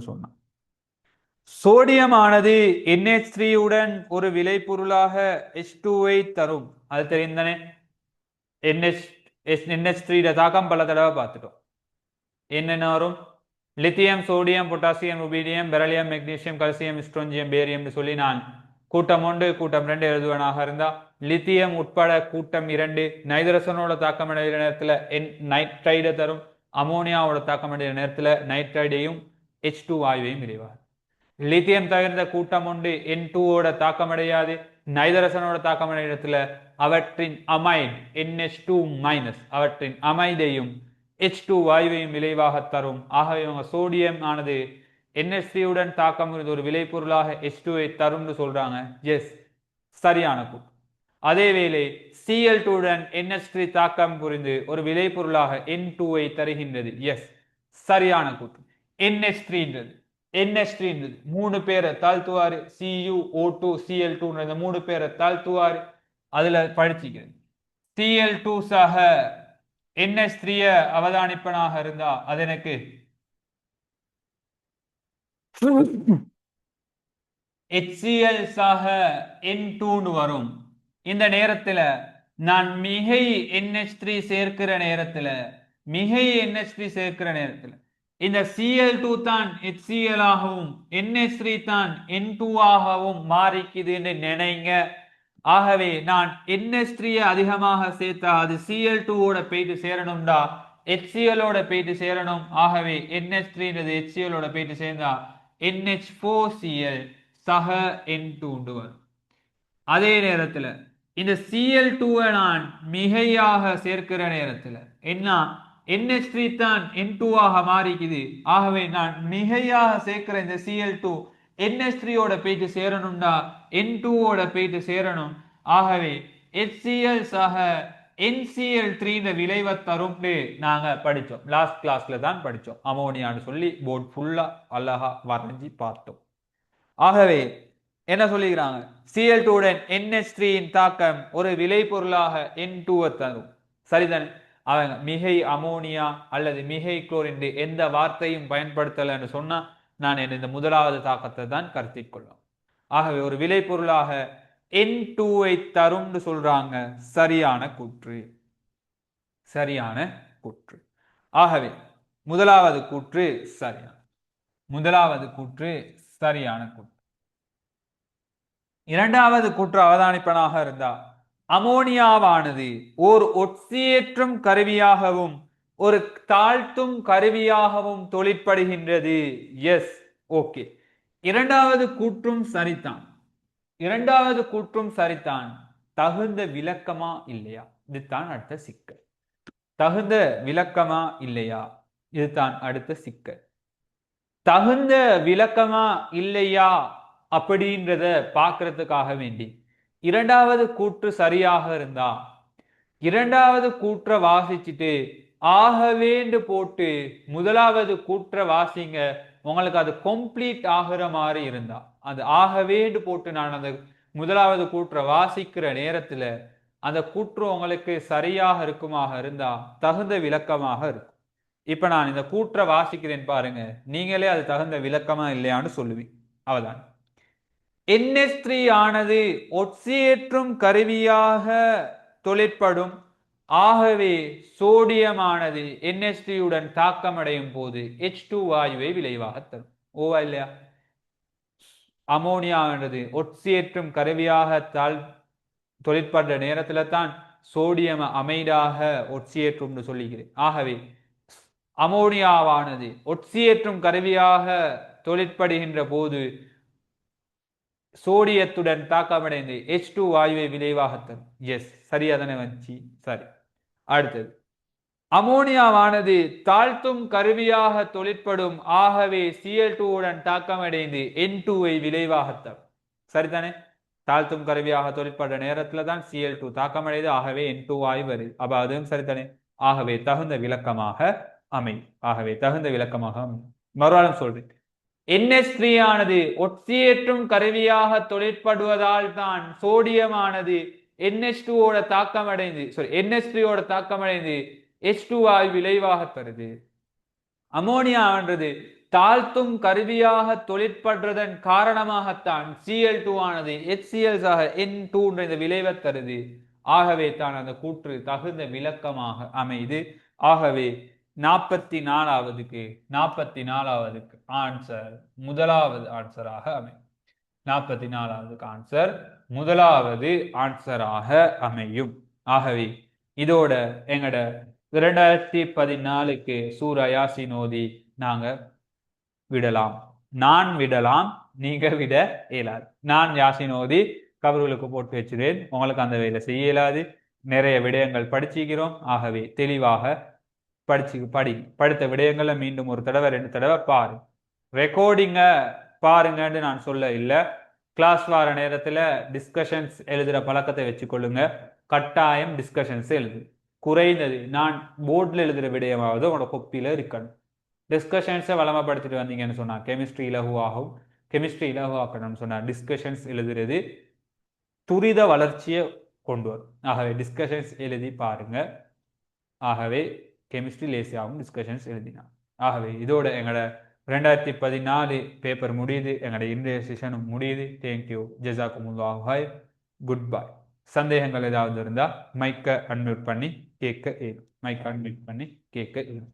சொன்னான். சோடியமானது NH3 உடன் ஒரு விளைபொருளாக H2ஐ தரும். அது தெரிந்தனே NH NH3 ட தாக்கம் பல தடவை பார்த்துட்டோம். என்னென்ன வரும்? Lithium sodium potassium rubidium beryllium magnesium calcium strontium பேரியம்னு சொல்லி நான் கூட்டம் ஒன்று கூட்டம் ரெண்டு எழுதுவனாக இருந்தா லித்தியம் உட்பட கூட்டம் இரண்டு நைதரசனோட தாக்கம் அடைகிற நேரத்தில் என் நைட்ரைடை தரும். அமோனியாவோட தாக்கம் அடைகிற நேரத்தில் நைட்ரைடையும் எச் டூ வாயுவையும் விளைவாகும் லித்தியம் தகர்ந்த கூட்டம் உண்டு என் டூவோட தாக்கமடையாது நைதரசனோட தாக்கமடைய இடத்துல அவற்றின் அமைட் NH2 டூ மைனஸ் அவற்றின் அமைதையும் எச் டூ வாயுவையும் விளைவாக தரும் ஆகவே இவங்க சோடியம் ஆனது NH3 தாக்கம் ஒரு விளைபொருளாக எச் டூவை தரும்னு சொல்றாங்க எஸ் சரியான கூற்று அதே வேளை Cl2 உடன் NH3 தாக்கம் புரிந்து ஒரு விளைபொருளாக என் டூவை தருகின்றது எஸ் சரியான கூற்று NH3ன்றது NH3ன்றது மூணு பேரை தாழ்த்துவாரு. Cu O2 Cl2 இந்த மூணு பேரை தாழ்த்துவாரு. அதுல படிச்சுக்கிறது Cl2 சக NH3 அவதானிப்பனாக இருந்தா அது எனக்கு? HCl சக என் டூன்னு வரும். இந்த நேரத்துல நான் மிகை NH3 சேர்க்கிற நேரத்துல மிகை NH3 சேர்க்கிற நேரத்துல இந்த சிஎல் டூ தான் ஹெச்சிஎல் ஆகவும் என்எஸ் த்ரீ தான் என் டூ ஆகவும் மாறிக்குதுன்னு நினைங்க. ஆகவே நான் என்எஸ் த்ரீயை அதிகமாக சேர்த்தா அது சிஎல் டூவோட போயிட்டு சேரணும்டா. ஹெச்சிஎலோட போயிட்டு சேரணும். ஆகவே என்எஸ் த்ரீன்றது ஹெச்சிஎலோட போயிட்டு சேர்ந்தா என்ஹெச் ஃபோர் சிஎல் சக என் டூண்டு வரும். அதே நேரத்தில் இந்த சிஎல் டூவை நான் மிகையாக சேர்க்கிற நேரத்தில் என்ன NH3 தான் N2 ஆக மாறிக்குது. ஆகவே நான் மிகையாக சேர்க்கிற இந்த Cl2 NH3 த்ரீயோட போயிட்டு சேரணும்டா. என் டூவோட போயிட்டு சேரணும். ஆகவே HCl சக NCl3 இந்த விளைவை தரும்னு நாங்க படிச்சோம். லாஸ்ட் கிளாஸ்ல தான் படிச்சோம். அமோனியான்னு சொல்லி போர்ட் ஃபுல்லா அழகா வரைஞ்சி பார்த்தோம். ஆகவே என்ன சொல்லிக்கிறாங்க? Cl2 உடன் NH3 இன் தாக்கம் ஒரு விளைபொருளாக என் டூவை தரும். சரிதானே? அவங்க மிகை அமோனியா அல்லது மிகை குளோரின் எந்த வார்த்தையும் பயன்படுத்தலைன்னு சொன்னால் நான் என் இந்த முதலாவது தாக்கத்தை தான் கருத்தில் கொள்ளும். ஆகவே ஒரு விளைபொருளாக என் டூவை தரும்னு சொல்றாங்க சரியான கூற்று. சரியான கூற்று. ஆகவே முதலாவது கூற்று சரியான முதலாவது கூற்று சரியான கூற்று. இரண்டாவது கூற்று அவதானிப்பனாக இருந்தா அமோனியாவானது ஓர் ஒட்சியேற்றும் கருவியாகவும் ஒரு தாழ்த்தும் கருவியாகவும் தொழிற்படுகின்றது. எஸ் ஓகே இரண்டாவது கூற்றும் சரிதான் இரண்டாவது கூற்றும் சரிதான் தகுந்த விளக்கமா இல்லையா? இதுதான் அடுத்த சிக்கல். தகுந்த விளக்கமா இல்லையா? இதுதான் அடுத்த சிக்கல். தகுந்த விளக்கமா இல்லையா? அப்படின்றத பார்க்கறதுக்காக வேண்டி. இரண்டாவது கூற்று சரியாக இருந்தா? இரண்டாவது கூற்றை வாசிச்சுட்டு ஆகவேண்டு போட்டு முதலாவது கூற்றை வாசிங்க உங்களுக்கு அது கம்ப்ளீட் ஆகுற மாதிரி இருந்தா. அது ஆகவேண்டு போட்டு நான் அந்த முதலாவது கூற்றை வாசிக்கிற நேரத்துல அந்த கூற்று உங்களுக்கு சரியாக இருக்குமாக இருந்தா தகுந்த விளக்கமாக இருக்கும். இப்ப நான் இந்த கூற்றை வாசிக்கிறேன் பாருங்க நீங்களே அது தகுந்த விளக்கமா இல்லையான்னு சொல்லுவீங்க. அவதான் NH3 ஆனது ஒட்சியேற்றும் கருவியாக தொழிற்படும். ஆகவே சோடியமானது NH3 உடன் தாக்கமடையும் போது H2 வாயுவை விளைவாக தரும். ஓவா இல்லையா? அமோனியானது ஒட்சியேற்றும் கருவியாக தாழ் தொழிற்படுற நேரத்துல தான் சோடியம் அமைடாக ஒட்சியேற்றும்னு சொல்லுகிறேன் ஆகவே அமோனியாவானது ஒட்சியேற்றும் கருவியாக தொழிற்படுகின்ற போது சோடியத்துடன் தாக்கமடைந்து எச் டூ வாயுவை விளைவாக தரும் எஸ் சரி அதனை வச்சு சரி. அடுத்தது. அமோனியாவானது தாழ்த்தும் கருவியாக தொழிற்படும் ஆகவே சிஎல் டூவுடன் தாக்கமடைந்து என் டூவை விளைவாக தரும் சரிதானே தாழ்த்தும் கருவியாக தொழிற்படுற நேரத்துல தான் சிஎல் டூ தாக்கமடைது ஆகவே என் டூ வாயு வருது. அப்ப அதுவும் சரிதானே ஆகவே தகுந்த விளக்கமாக அமை ஆகவே தகுந்த விளக்கமாக அமை மறுவாரம் சொல்றேன். NH3 ஆனது ஒட்சியேற்றும் கருவியாக தொழிற்படுவதால் தான் சோடியமானது NH2 ஓட தாக்கமடைந்து சாரி NH3 ஓட தாக்கமடைந்து H2 வாயு விளைவாக தருது அமோனியான்றது தாழ்த்தும் கருவியாக தொழிற்படுறதன் காரணமாகத்தான் சிஎல் டூ ஆனது எச்சிஎல்ஸ் ஆக என் டூ இந்த விளைவை தருது. ஆகவே தான் அந்த கூற்று தகுந்த விளக்கமாக அமைது ஆகவே நாற்பத்தி நாலாவதுக்கு நாற்பத்தி நாலாவதுக்கு ஆன்சர் முதலாவது ஆன்சராக அமையும். நாற்பத்தி நாலாவதுக்கு ஆன்சர் முதலாவது ஆன்சராக அமையும். ஆகவே இதோட எங்கட இரண்டாயிரத்தி பதினாலுக்கு சூரா யாசின் நோதி நாங்க விடலாம். நான் விடலாம் நீங்க விட இயலாது. நான் யாசின் நோதி கவர்களுக்கு போட்டு வச்சிருவேன். உங்களுக்கு அந்த வேலை செய்ய இயலாது நிறைய விடயங்கள் படிச்சுக்கிறோம். ஆகவே தெளிவாக படிச்சு படி படித்த விடயங்களை மீண்டும் ஒரு தடவை ரெண்டு தடவை பாரு. ரெக்கார்டிங்கை பாருங்கன்னு நான் சொல்ல இல்லை. கிளாஸ் வார நேரத்தில் டிஸ்கஷன்ஸ் எழுதுகிற பழக்கத்தை வச்சுக்கொள்ளுங்க. கட்டாயம் டிஸ்கஷன்ஸ் எழுது. குறைந்தது நான் போர்டில் எழுதுகிற விடயமாவது உங்களோட கொப்பியில் இருக்கணும். டிஸ்கஷன்ஸை வளமப்படுத்திட்டு வந்தீங்கன்னு சொன்னால் கெமிஸ்ட்ரி இலகுவாகும். கெமிஸ்ட்ரி இலகுவாக்கணும்னு சொன்னார் டிஸ்கஷன்ஸ் எழுதுறது துரித வளர்ச்சியை கொண்டு வரும். ஆகவே டிஸ்கஷன்ஸ் எழுதி பாருங்க. ஆகவே கெமிஸ்ட்ரி லேசியாகவும் டிஸ்கஷன்ஸ் எழுதினான் ஆகவே இதோட எங்களோட ரெண்டாயிரத்தி பதினாலு பேப்பர் முடியுது எங்களோட இன்றைய செஷனும் முடியுது. தேங்க்யூ ஜெசாக்குமுல்லா ஹாய் குட் பாய் சந்தேகங்கள் ஏதாவது இருந்தால் மைக்கை அன்மியூட் பண்ணி கேட்க ஏறும் மைக்கை அன்மியூட் பண்ணி கேட்க ஏறும்